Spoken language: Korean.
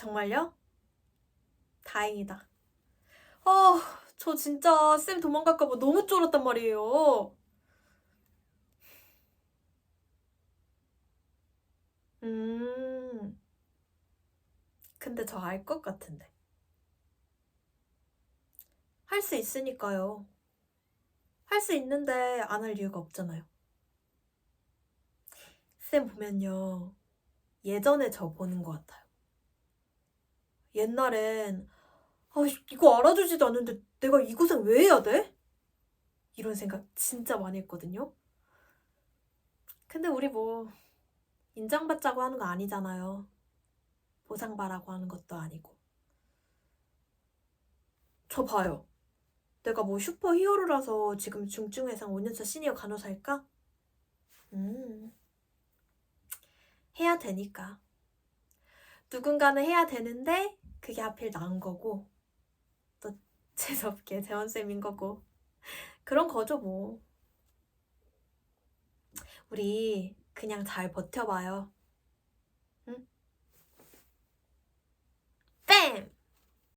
정말요? 다행이다. 아, 저 진짜 쌤 도망갈까봐 너무 쫄았단 말이에요. 음, 근데 저 알 것 같은데. 할 수 있으니까요. 할 수 있는데 안 할 이유가 없잖아요. 쌤 보면요. 예전에 저 보는 것 같아요. 옛날엔, 아, 이거 알아주지도 않는데 내가 이 고생 왜 해야 돼? 이런 생각 진짜 많이 했거든요. 근데 우리 뭐, 인정받자고 하는 거 아니잖아요. 보상바라고 하는 것도 아니고. 저 봐요. 내가 뭐 슈퍼 히어로라서 지금 중증외상 5년차 시니어 간호사일까? 음. 해야 되니까. 누군가는 해야 되는데 그게 하필 나은 거고 또 재수없게 재원쌤인 거고 그런 거죠 뭐. 우리 그냥 잘 버텨봐요.